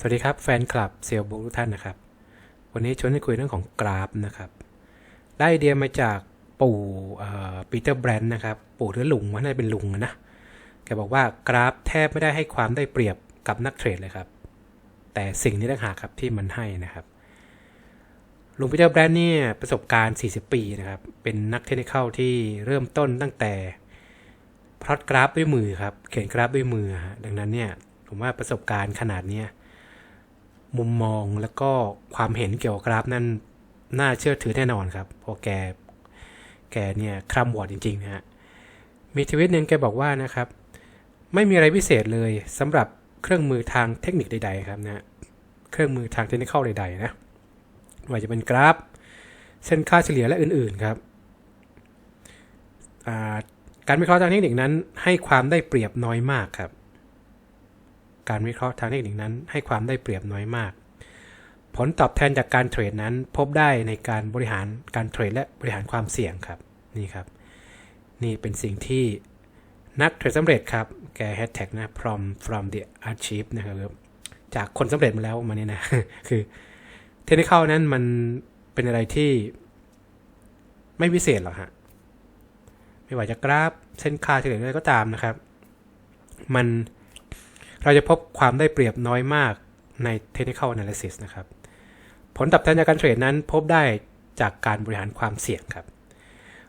สวัสดีครับแฟนคลับเซียวบุ๊กทุกท่านนะครับ วันนี้ชวนให้คุยเรื่องของกราฟนะครับได้ไอเดียมาจากปู่ปีเตอร์แบรนด์นะครับ ปู่หรือลุงมันน่าจะเป็นลุงนะแกบอกว่ากราฟแทบไม่ได้ให้ความได้เปรียบกับนักเทรดเลยครับ แต่สิ่งนี้ต่างหากครับที่มันให้นะครับลุงปีเตอร์แบรนด์เนี่ยประสบการณ์ 40 ปีนะครับ เป็นนักเทคนิคที่เริ่มต้นตั้งแต่พลอตกราฟด้วยมือครับเขียนกราฟด้วยมือฮะดังนั้นเนี่ยผมว่าประสบการณ์ขนาดเนี้ย มุมมองแล้วก็ความเห็นเกี่ยวกับกราฟนั้นน่าเชื่อถือแน่นอนครับเพราะแกแกเนี่ยคร่ำวอดจริงๆนะฮะมีทวิตหนึ่งแกบอกว่านะครับ ไม่มีอะไรพิเศษเลยสำหรับเครื่องมือทางเทคนิคใด ๆ ครับนะเครื่องมือทางเทคนิคใดๆนะว่าจะเป็นกราฟ เส้นค่าเฉลี่ยและอื่นๆครับการวิเคราะห์ทางเทคนิคนั้นให้ความได้เปรียบน้อยมากครับ การวิเคราะห์ทางเทคนิคนั้น ให้ความได้เปรียบน้อยมาก ผลตอบแทนจากการเทรดนั้นพบได้ในการบริหารการเทรดและบริหารความเสี่ยงครับนี่ครับ นี่เป็นสิ่งที่นักเทรดสำเร็จครับ แกแฮชแท็กนะ from from the archive นะครับจากคนสำเร็จมาแล้วมาเนี่ยนะ คือเทคนิคนั้นมันเป็นอะไรที่ไม่พิเศษหรอกฮะ ไม่ว่าจะกราฟเส้นค่าเฉลี่ยอะไรก็ตามนะครับ มัน เราจะพบความได้เปรียบน้อยมากใน technical analysis นะครับ ผลตอบแทนจากการเทรดนั้นพบได้จากการบริหารความเสี่ยงครับ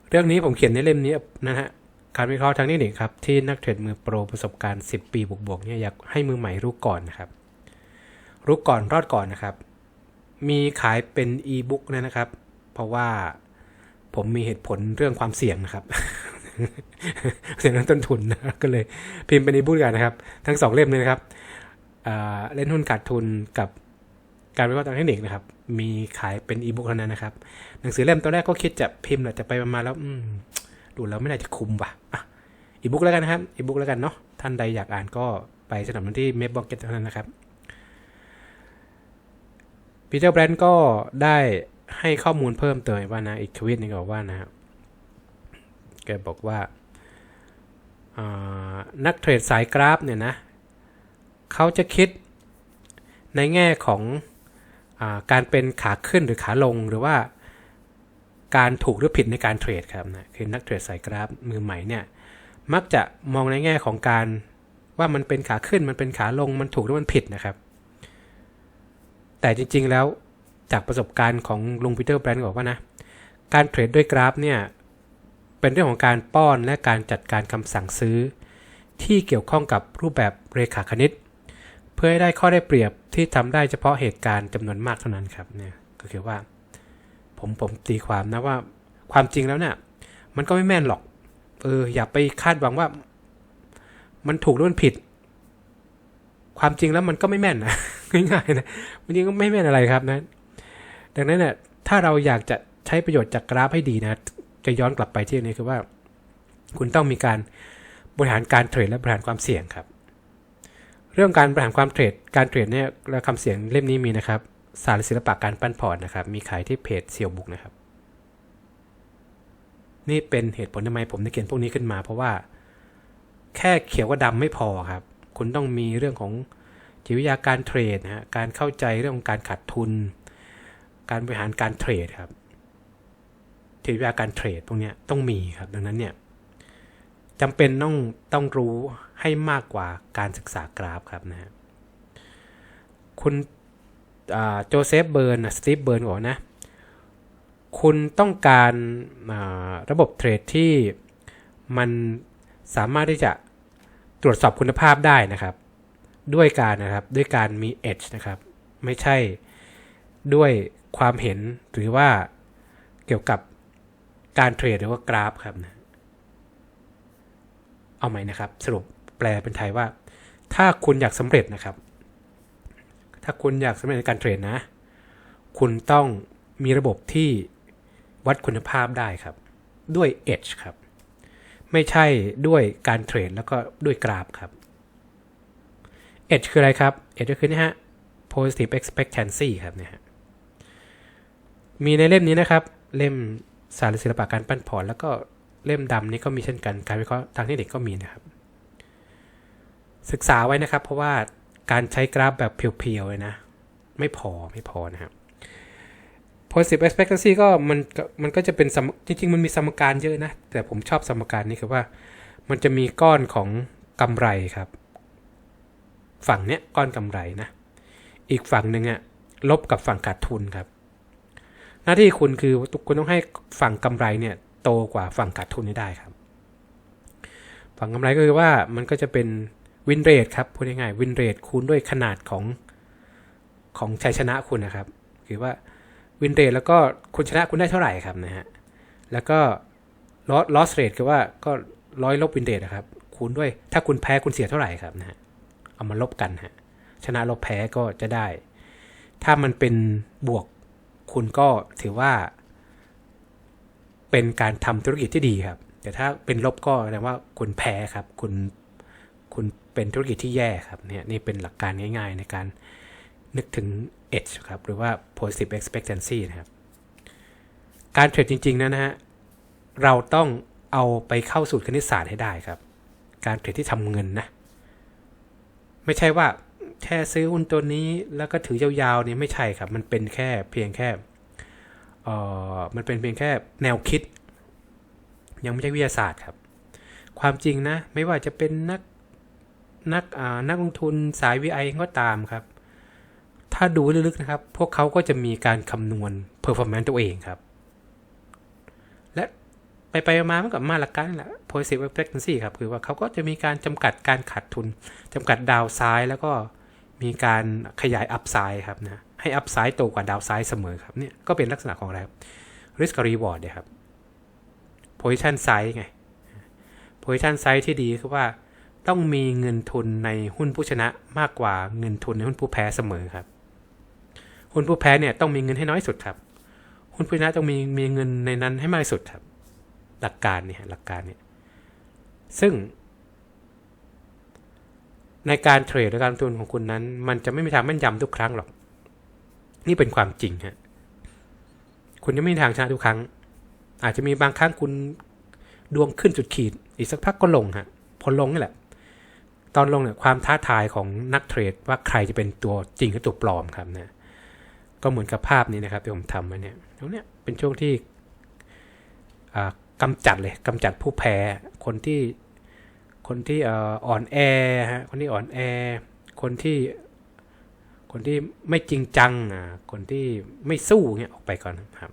เรื่องนี้ผมเขียนในเล่มนี้นะฮะการวิเคราะห์ทางเทคนิคครับ ที่นักเทรดมือโปรประสบการณ์ 10 ปีบวกๆเนี่ยอยากให้มือใหม่รู้ก่อนนะครับ รู้ก่อนรอดก่อนนะครับ มีขายเป็นอีบุ๊กนะครับ เพราะว่าผมมีเหตุผลเรื่องความเสี่ยงนะครับ เสี่ยงเรื่องต้นทุนนะก็เลยพิมพ์เป็นอีบุ๊กกันนะครับ ทั้งสองเล่มเลยนะครับเล่นหุ้นขาดทุนกับการวิเคราะห์ทางเทคนิคนะครับ มีขายเป็นอีบุ๊กเท่านั้นนะครับ หนังสือเล่มตอนแรกก็คิดจะพิมพ์แต่ไปมาแล้วดูแล้วไม่น่าจะคุ้มว่ะอีบุ๊กแล้วกันนะครับอีบุ๊กแล้วกันเนาะท่านใดอยากอ่านก็ไปสนับสนุนที่เมฟบ็อกเก็ตเท่านั้นนะครับปีเตอร์แบรนด์ก็ได้ให้ข้อมูลเพิ่มเติมว่านะอีกทวิตนึงบอกว่านะครับ แกบอกว่านักเทรดสายกราฟเนี่ยนะเขาจะคิดในแง่ของอการเป็นขาขึ้นหรือขาลงหรือว่าการถูกหรือผิดในการเทรดครับนะคือนักเทรดสายกราฟมือใหม่เนี่ยมักจะมองในแง่ของการว่ามันเป็นขาขึ้นมันเป็นขาลงมันถูกหรือมันผิดนะครับ แต่จริงๆแล้วจากประสบการณ์ของลุงปีเตอร์แบรนด์บอกว่านะการเทรดด้วยกราฟเนี่ย เป็นเรื่องของการป้อนและการจัดการคำสั่งซื้อ ที่เกี่ยวข้องกับรูปแบบเรขาคณิต เพื่อให้ได้ข้อได้เปรียบที่ทำได้เฉพาะเหตุการณ์จำนวนมากเท่านั้นครับเนี่ยก็คือว่า ผมผมตีความนะว่าความจริงแล้วเนี่ยมันก็ไม่แม่นหรอก เออ อย่าไปคาดหวังว่า มันถูกหรือมันผิด ความจริงแล้วมันก็ไม่แม่นนะง่ายๆนะมันจริงก็ไม่แม่นอะไรครับนะ ดังนั้นเนี่ยถ้าเราอยากจะใช้ประโยชน์จากกราฟให้ดีนะ จะย้อนกลับไปที่นี้คือว่า คุณต้องมีการบริหารการเทรดและบริหารความเสี่ยงครับ เรื่องการบริหารความเทรดการเทรดเนี่ยและคำเสียงเล่มนี้มีนะครับ สารศิลปะการปั้นพอร์ตนะครับ มีขายที่เพจเซียวบุกนะครับ นี่เป็นเหตุผลทำไมผมได้เขียนพวกนี้ขึ้นมา เพราะว่าแค่เขียวกับดำไม่พอครับ คุณต้องมีเรื่องของจิตวิทยาการเทรดนะฮะการเข้าใจเรื่องของการขาดทุน การบริหารการเทรดครับ จิตวิทยาการเทรดพวกนี้ต้องมีครับ ดังนั้นเนี่ยจำเป็นต้องต้องรู้ให้มากกว่าการศึกษากราฟครับนะฮะคุณโจเซฟเบิร์นสตีฟเบิร์นบอกนะ คุณต้องการระบบเทรดที่มันสามารถที่จะตรวจสอบคุณภาพได้นะครับ ด้วยการนะครับด้วยการมี edge นะครับ ไม่ใช่ด้วยความเห็นหรือว่าเกี่ยวกับ การเทรดหรือว่ากราฟครับนะเอาใหม่นะครับ สรุปแปลเป็นไทยว่า ถ้าคุณอยากสำเร็จนะครับ ถ้าคุณอยากสำเร็จในการเทรดนะ คุณต้องมีระบบที่วัดคุณภาพได้ครับ ด้วย Edge ครับ ไม่ใช่ด้วยการเทรดแล้วก็ด้วยกราฟครับ Edge คืออะไรครับ Edge ก็คือนี่ฮะ positive expectancy ครับเนี่ยฮะมีในเล่มนี้นะครับ เล่ม สารศิลปะการปั้นพอร์ตแล้วก็เล่มดำนี้ก็มีเช่นกันการวิเคราะห์ทางเทคนิคก็มีนะครับ ศึกษาไว้นะครับ เพราะว่าการใช้กราฟแบบเพียวๆเลยนะ ไม่พอไม่พอนะครับ positive expectancy ก็มันมันก็จะเป็นจริงๆ มันมีสมการเยอะนะ แต่ผมชอบสมการนี้คือว่า มันจะมีก้อนของกำไรครับ ฝั่งเนี้ยก้อนกำไรนะ อีกฝั่งหนึ่งอะลบกับฝั่งขาดทุนครับ หน้าที่คุณคือคุณต้องให้ฝั่งกำไรเนี่ยโตกว่าฝั่งขาดทุนให้ได้ครับ ฝั่งกำไรก็คือว่ามันก็จะเป็นวินเรทครับพูดง่ายๆวินเรทคูณด้วยขนาดของของชัยชนะคุณนะครับ คือว่าวินเรทแล้วก็คุณชนะคุณได้เท่าไหร่ครับนะฮะแล้วก็ลอสลอสเรทคือว่าก็ร้อยลบวินเรทนะครับ คูณด้วยถ้าคุณแพ้คุณเสียเท่าไหร่ครับนะฮะเอามาลบกันฮะชนะลบแพ้ก็จะได้ ถ้ามันเป็นบวก คุณก็ถือว่า เป็นการทำธุรกิจที่ดีครับ แต่ถ้าเป็นลบก็แสดงว่าคุณแพ้ครับ คุณคุณเป็นธุรกิจที่แย่ครับเนี่ยนี่เป็นหลักการง่ายๆ ในการนึกถึง edge ครับ หรือว่า positive expectancy นะครับ การเทรดจริงๆนะนะฮะเราต้องเอาไปเข้าสูตรคณิตศาสตร์ให้ได้ครับ การเทรดที่ทำเงินนะ ไม่ใช่ว่า แค่ซื้อหุ้นตัวนี้ แล้วก็ถือยาวๆเนี่ยไม่ใช่ครับ มันเป็นแค่เพียงแค่เออมันเป็นเพียงแค่แนวคิด ยังไม่ใช่วิทยาศาสตร์ครับ ความจริงนะ ไม่ว่าจะเป็นนักนักอ่านักลงทุนสาย VI ก็ตามครับ ถ้าดูลึกๆนะครับ พวกเขาก็จะมีการคำนวณ performance ตัวเองครับ และไปไปๆมาๆมันกับมาหลักการนั่นแหละ positive expectancy ครับ คือว่าเขาก็จะมีการจำกัดการขาดทุนจำกัดดาวไซด์แล้วก็ มีการขยายอัพไซด์ครับนะให้อัพไซด์โตกว่าดาวไซด์เสมอครับเนี่ยก็เป็นลักษณะของอะไรครับ risk reward เนี่ยครับ position size ไง position size ที่ดีคือว่าต้องมีเงินทุนในหุ้นผู้ชนะมากกว่าเงินทุนในหุ้นผู้แพ้เสมอครับ หุ้นผู้แพ้เนี่ยต้องมีเงินให้น้อยสุดครับ หุ้นผู้ชนะต้องมีมีเงินในนั้นให้มากสุดครับ หลักการเนี่ยหลักการเนี่ยซึ่ง ในการเทรดหรือการลงทุนของคุณนั้น มันจะไม่มีทางแม่นยำทุกครั้งหรอก นี่เป็นความจริงฮะคุณจะไม่มีทางชนะทุกครั้ง อาจจะมีบางครั้งคุณดวงขึ้นจุดขีด อีกสักพักก็ลงฮะพอลงนี่แหละ ตอนลงเนี่ยความท้าทายของนักเทรดว่าใครจะเป็นตัวจริงหรือตัวปลอมครับนะก็เหมือนกับภาพนี้นะครับที่ผมทำมาเนี่ยตรงเนี้ยเป็นช่วงที่อ่ากำจัดเลยกำจัดผู้แพ้คนที่ คนที่อ่อนแอฮะคนที่อ่อนแอ คนที่ คนที่ไม่จริงจังอะคนที่ไม่สู้เงี้ยออกไปก่อนครับ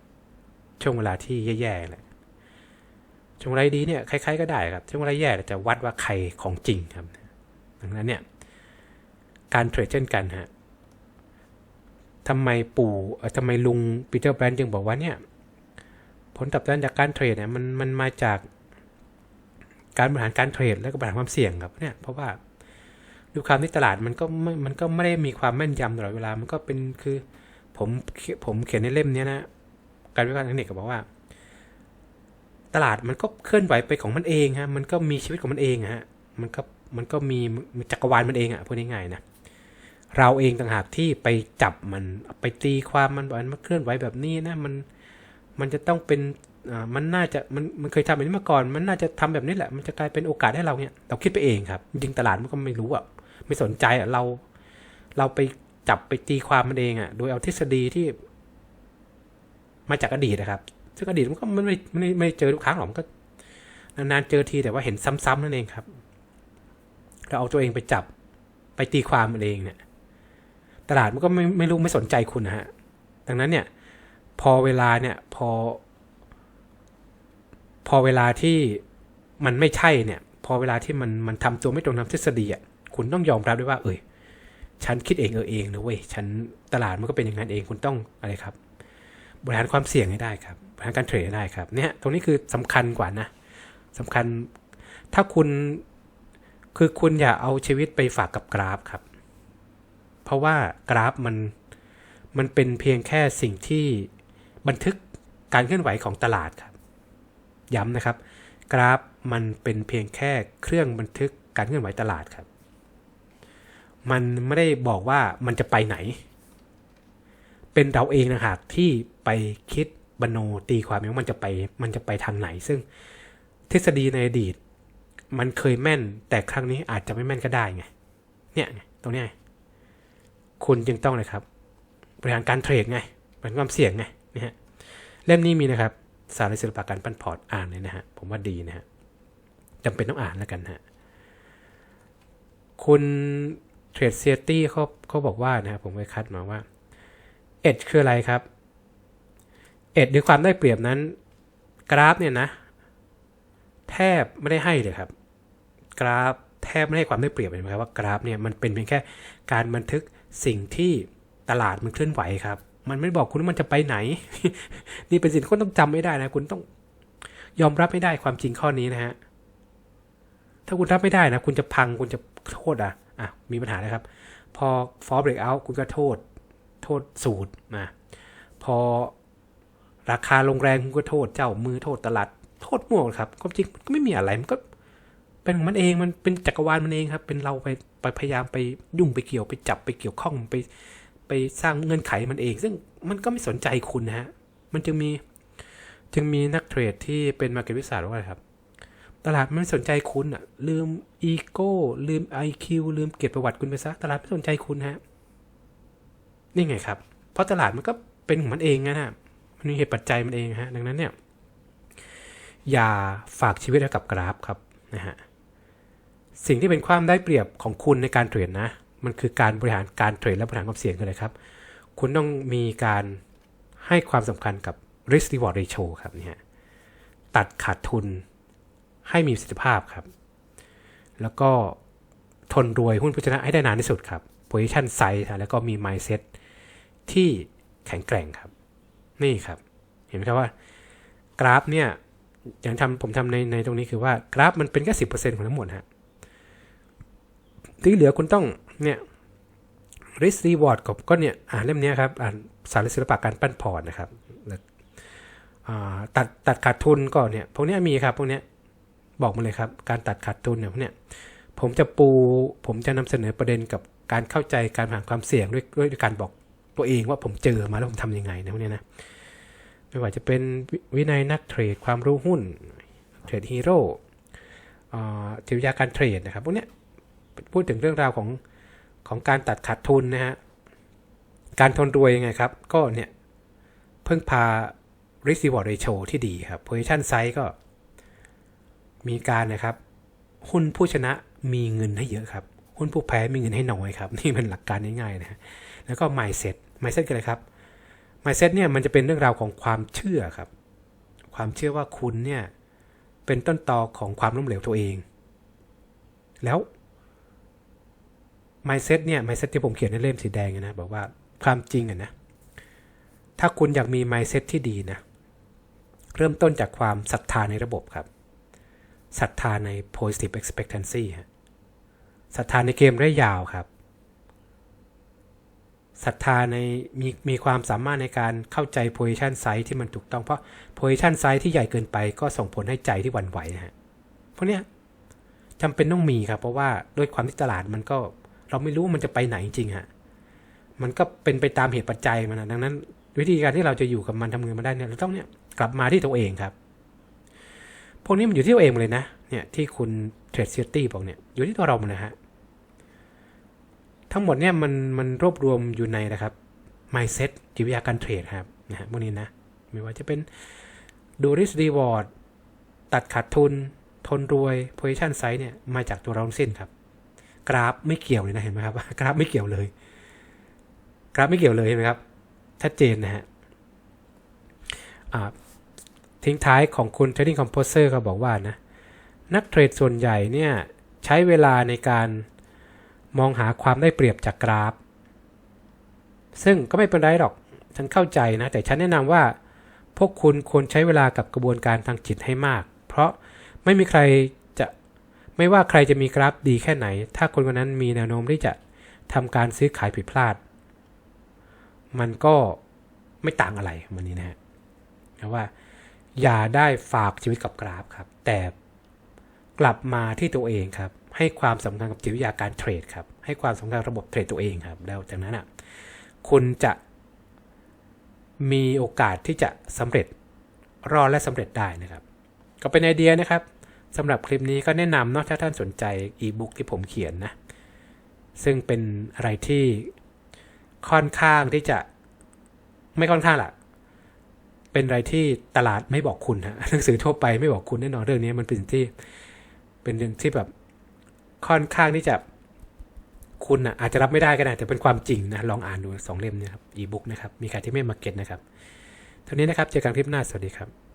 ช่วงเวลาที่แย่ๆเลยช่วงเวลาดีเนี่ยใครๆก็ได้ครับ ช่วงเวลาแย่จะวัดว่าใครของจริงครับ ดังนั้นเนี่ย การเทรดเช่นกันฮะทำไมปู่ทำไมลุงปีเตอร์แบรนด์จึงบอกว่าเนี่ย ผลตอบแทนจากการเทรดเนี่ยมันมันมาจาก การบริหารการเทรดและก็บริหารความเสี่ยงครับเนี่ยเพราะว่าดูความที่ตลาดมันก็ไม่มันก็ไม่ได้มีความแม่นยำตลอดเวลามันก็เป็นคือผมผมเขียนในเล่มนี้นะการวิเคราะห์เทคนิคก็บอกว่า ตลาดมันก็เคลื่อนไหวไปของมันเองฮะมันก็มีชีวิตของมันเองฮะมันก็มันก็มีจักรวาลมันเองอะพูดง่ายๆนะเราเองต่างหากที่ไปจับมันไปตีความมันบอกมันเคลื่อนไหวแบบนี้นะมันมันจะต้องเป็น มันน่าจะมันมันเคยทำแบบนี้มาก่อน มันน่าจะทำแบบนี้แหละ มันจะกลายเป็นโอกาสให้เราเนี่ย เราคิดไปเองครับ จริงตลาดมันก็ไม่รู้อะ ไม่สนใจอะ เรา เราไปจับไปตีความมันเองอะ โดยเอาทฤษฎีที่ มาจากอดีตนะครับ ซึ่งอดีตมันก็ไม่ไม่ไม่ไม่เจอทุกครั้งหรอก มันก็นานๆเจอทีแต่ว่าเห็นซ้ำๆนั่นเองครับ เราเอาตัวเองไปจับไปตีความมันเองเนี่ย ตลาดมันก็ไม่ไม่รู้ไม่สนใจคุณนะฮะ ดังนั้นเนี่ย พอเวลาเนี่ย พอ พอเวลาที่มันไม่ใช่เนี่ย พอเวลาที่มันมันทำตัวไม่ตรงตามทฤษฎีอะคุณต้องยอมรับด้วยว่า เอ้ยฉันคิดเองเออเองนะเว้ยฉันตลาดมันก็เป็นอย่างนั้นเองคุณต้องอะไรครับ บริหารความเสี่ยงให้ได้ครับบริหารการเทรดให้ได้ครับ เนี่ยตรงนี้คือสำคัญกว่านะสำคัญถ้าคุณคือคุณอย่าเอาชีวิตไปฝากกับกราฟครับ เพราะว่ากราฟมันมันเป็นเพียงแค่สิ่งที่บันทึกการเคลื่อนไหวของตลาดครับ ย้ำนะครับ กราฟมันเป็นเพียงแค่เครื่องบันทึกการเคลื่อนไหวตลาดครับ มันไม่ได้บอกว่ามันจะไปไหน เป็นเราเองนะหากที่ไปคิดบโนตีความว่ามันจะไปมันจะไปทางไหน ซึ่งทฤษฎีในอดีต มันเคยแม่นแต่ครั้งนี้อาจจะไม่แม่นก็ได้ไงเนี่ยไงตรงนี้คุณจึงต้องเลยครับบริหารการเทรดไงบริหารความเสี่ยงไงนะฮะเล่มนี้มีนะครับ สารศิลปะการปั้นพอร์ตอ่านเลยนะฮะ ผมว่าดีนะฮะจำเป็นต้องอ่านแล้วกันฮะ คุณเทรดเซียตี้เขาเขาบอกว่านะครับผมไปคัดมาว่าเอ็ดคืออะไรครับเอ็ดด้วยความได้เปรียบนั้น กราฟเนี่ยนะ แทบไม่ได้ให้เลยครับ กราฟแทบไม่ได้ความได้เปรียบเห็นไหมครับว่ากราฟเนี่ยมันเป็นเพียงแค่การบันทึกสิ่งที่ตลาดมันเคลื่อนไหวครับ มันไม่บอกคุณว่ามันจะไปไหน นี่เป็นสิ่งที่คุณต้องจำไม่ได้นะ คุณต้องยอมรับไม่ได้ความจริงข้อนี้นะฮะ ถ้าคุณรับไม่ได้นะ คุณจะพังคุณจะโทษอะ อะ มีปัญหาเลยครับ พอ fall breakout คุณก็โทษ โทษสูตรนะพอราคาลงแรงคุณก็โทษเจ้ามือโทษตลาดโทษมั่วครับความจริงก็ไม่มีอะไรมันก็เป็นของมันเองมันเป็นจักรวาลมันเองครับ เป็นเราไปไปพยายามไปยุ่งไปเกี่ยวไปจับไปเกี่ยวข้องไป ไปสร้างเงื่อนไขมันเอง ซึ่งมันก็ไม่สนใจคุณนะฮะ มันจึงมีจึงมีนักเทรดที่เป็นมาร์เก็ตวิสาว่าอะไรครับ ตลาดมันไม่สนใจคุณอะลืมอีโก้ลืม IQ ลืมเกียรติประวัติคุณไปซะตลาดไม่สนใจคุณฮะนี่ไงครับ เพราะตลาดมันก็เป็นของมันเองนะฮะมันมีเหตุปัจจัยมันเองฮะดังนั้นเนี่ยอย่าฝากชีวิตไว้กับกราฟครับนะฮะสิ่งที่เป็นความได้เปรียบของคุณในการเทรดนะ มันคือการบริหารการเทรดและบริหารความเสี่ยงกันเลยครับ คุณต้องมีการให้ความสำคัญกับ risk reward ratio ครับเนี่ยตัดขาดทุนให้มีประสิทธิภาพครับ แล้วก็ทนรวยหุ้นผู้ชนะให้ได้นานที่สุดครับ position size แล้วก็มี mindset ที่แข็งแกร่งครับ นี่ครับ เห็นไหมครับว่า กราฟเนี่ยอย่างทำผมทำในในตรงนี้คือว่ากราฟมันเป็นแค่สิบเปอร์เซ็นต์ของทั้งหมดฮะที่เหลือคุณต้อง เนี่ย risk reward กับก็เนี่ยอ่านเล่มนี้ครับ อ่านสารศิลปะการปั้นพอร์ตนะครับตัดตัดขาดทุนก็เนี่ยพวกนี้มีครับพวกนี้บอกมาเลยครับ การตัดขาดทุนเนี่ยพวกนี้ผมจะปูผมจะนำเสนอประเด็นกับการเข้าใจการผ่านความเสี่ยงด้วยด้วยการบอกตัวเองว่าผมเจอมาแล้วผมทำยังไงนะพวกนี้นะไม่ว่าจะเป็นวินัยนักเทรดความรู้หุ้นเทรดฮีโร่จิตวิทยาการเทรดนะครับพวกนี้พูดถึงเรื่องราวของ ของการตัดขาดทุนนะฮะ การทนรวยยังไงครับ ก็เนี่ย เพิ่งพา risk reward ratio ที่ดีครับ position size ก็ มีการนะครับ หุ้นผู้ชนะมีเงินให้เยอะครับ หุ้นผู้แพ้มีเงินให้น้อยครับ นี่เป็นหลักการง่ายๆนะฮะแล้วก็ mindset mindset คืออะไรครับ mindset เนี่ยมันจะเป็นเรื่องราวของความเชื่อครับ ความเชื่อว่าคุณเนี่ยเป็นต้นตอของความล้มเหลวตัวเอง แล้ว mindset เนี่ย mindset ที่ผมเขียนในเล่มสีแดงนะ บอกว่าความจริงอะนะ ถ้าคุณอยากมี mindset ที่ดีนะ เริ่มต้นจากความศรัทธาในระบบครับศรัทธาใน positive expectancy ฮะศรัทธาในเกมระยะยาวครับศรัทธาในมีมีความสามารถในการเข้าใจ position size ที่มันถูกต้องเพราะ position size ที่ใหญ่เกินไปก็ส่งผลให้ใจที่หวั่นไหวนะฮะพวกเนี้ยจำเป็นต้องมีครับ เพราะว่าด้วยความที่ตลาดมันก็ เราไม่รู้มันจะไปไหนจริงฮะมันก็เป็นไปตามเหตุปัจจัยมันนะดังนั้น วิธีการที่เราจะอยู่กับมันทำเงินมาได้เนี่ยเราต้องเนี่ยกลับมาที่ตัวเองครับ พวกนี้มันอยู่ที่ตัวเองเลยนะเนี่ยที่คุณเทรดซิตี้บอกเนี่ยอยู่ที่ตัวเราหมดเลยฮะทั้งหมดเนี่ยมันมันรวบรวมอยู่ในนะครับ mindset จิตวิทยาการเทรดครับนะฮะพวกนี้นะไม่ว่าจะเป็นดู risk reward ตัดขาดทุน ทนรวย position size เนี่ยมาจากตัวเราทั้งสิ้นครับ กราฟไม่เกี่ยวเลยนะเห็นไหมครับกราฟไม่เกี่ยวเลย กราฟไม่เกี่ยวเลยเห็นไหมครับชัดเจนนะฮะทิ้งท้ายของคุณ Trading Composer ก็บอกว่านะนักเทรดส่วนใหญ่เนี่ยใช้เวลาในการมองหาความได้เปรียบจากกราฟ ซึ่งก็ไม่เป็นไรหรอกฉันเข้าใจนะ แต่ฉันแนะนำว่า พวกคุณควรใช้เวลากับกระบวนการทางจิตให้มาก เพราะไม่มีใคร ไม่ว่าใครจะมีกราฟดีแค่ไหน ถ้าคนคนนั้นมีแนวโน้มที่จะทำการซื้อขายผิดพลาด มันก็ไม่ต่างอะไรมันนี้นะฮะว่า อย่าได้ฝากชีวิตกับกราฟครับ แต่กลับมาที่ตัวเองครับ ให้ความสำคัญกับจิตวิทยาการเทรดครับ ให้ความสำคัญระบบเทรดตัวเองครับ แล้วจากนั้นอะ คุณจะมีโอกาสที่จะสำเร็จรอดและสำเร็จได้นะครับ ก็เป็นไอเดียนะครับ สำหรับคลิปนี้ก็แนะนำเนาะถ้าท่านสนใจอีบุ๊กที่ผมเขียนนะ ซึ่งเป็นอะไรที่ค่อนข้างที่จะไม่ค่อนข้างล่ะเป็นอะไรที่ตลาดไม่บอกคุณฮะหนังสือทั่วไปไม่บอกคุณแน่นอนเรื่องนี้มันเป็นที่ เป็นเรื่องที่แบบค่อนข้างที่จะคุณอะอาจจะรับไม่ได้ก็ได้แต่เป็นความจริงนะลองอ่านดูสองเล่มนี้ครับอีบุ๊กนะครับ มีขายที่ไม่มาเก็ตนะครับเท่านี้นะครับ เจอกันคลิปหน้า สวัสดีครับ